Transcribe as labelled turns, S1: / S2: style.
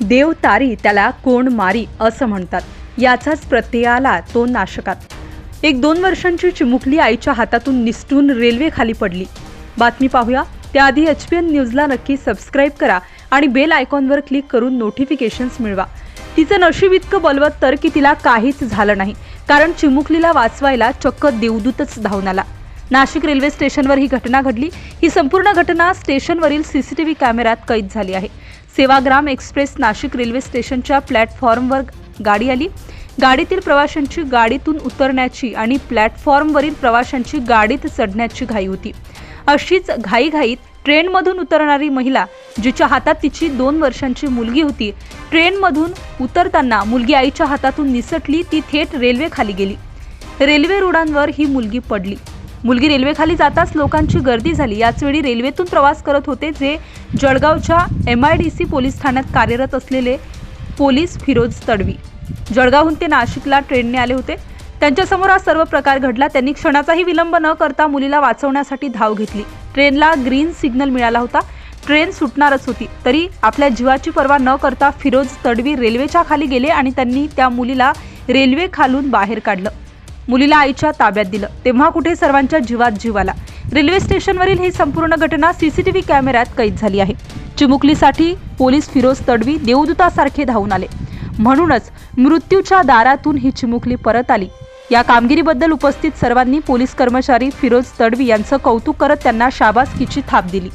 S1: देव तारी त्याला कोण मारी असं म्हणतात. याचाच प्रत्यय आला तो नाशकात. एक दोन वर्षांची चिमुकली आईच्या हातातून निसटून रेल्वे खाली पडली. बातमी पाहूया. त्याआधी एच पी एन न्यूजला नक्की सबस्क्राईब करा आणि बेल आयकॉनवर क्लिक करून नोटिफिकेशन्स मिळवा. तिचं नशीब इतकं बलवत तर की तिला काहीच झालं नाही कारण चिमुकलीला वाचवायला चक्क देवदूतच धावून आला. नाशिक रेल्वे स्टेशनवर ही घटना घडली. ही संपूर्ण घटना स्टेशनवरील सीसीटीव्ही कॅमेऱ्यात कैद झाली आहे. सेवाग्राम एक्सप्रेस नाशिक रेल्वे स्टेशनच्या प्लॅटफॉर्मवर गाडी आली. गाडीतील प्रवाशांची गाडीतून उतरण्याची आणि प्लॅटफॉर्मवरील प्रवाशांची गाडीत चढण्याची घाई होती. अशीच घाईघाईत ट्रेनमधून उतरणारी महिला जिच्या हातात तिची दोन वर्षांची मुलगी होती ट्रेनमधून उतरताना मुलगी आईच्या हातातून निसटली ती थेट रेल्वेखाली गेली. रेल्वे रुळांवर ही मुलगी पडली. मुलगी रेल्वेखाली जाताच लोकांची गर्दी झाली. याचवेळी रेल्वेतून प्रवास करत होते जे जळगावच्या M I D C police ठाण्यात कार्यरत असलेले पोलीस फिरोज तडवी. जळगावहून ते नाशिकला ट्रेनने आले होते. त्यांच्यासमोर हा सर्व प्रकार घडला. त्यांनी क्षणाचाही विलंब न करता मुलीला वाचवण्यासाठी धाव घेतली. ट्रेनला ग्रीन सिग्नल मिळाला होता. ट्रेन सुटणारच होती. तरी आपल्या जीवाची पर्वा न करता फिरोज तडवी रेल्वेच्या खाली गेले आणि त्यांनी त्या मुलीला रेल्वे खालून बाहेर काढलं. मुलीला आईच्या ताब्यात दिलं. तेव्हा कुठे सर्वांच्या जीवात जीव आला. रेल्वे स्टेशनवरील ही संपूर्ण घटना सीसीटीव्ही कॅमेऱ्यात कैद झाली आहे. चिमुकलीसाठी पोलीस फिरोज तडवी देवदूतासारखे धावून आले. म्हणूनच मृत्यूच्या दारातून ही चिमुकली परत आली. या कामगिरीबद्दल उपस्थित सर्वांनी पोलीस कर्मचारी फिरोज तडवी यांचं कौतुक करत त्यांना शाबासकीची थाप दिली.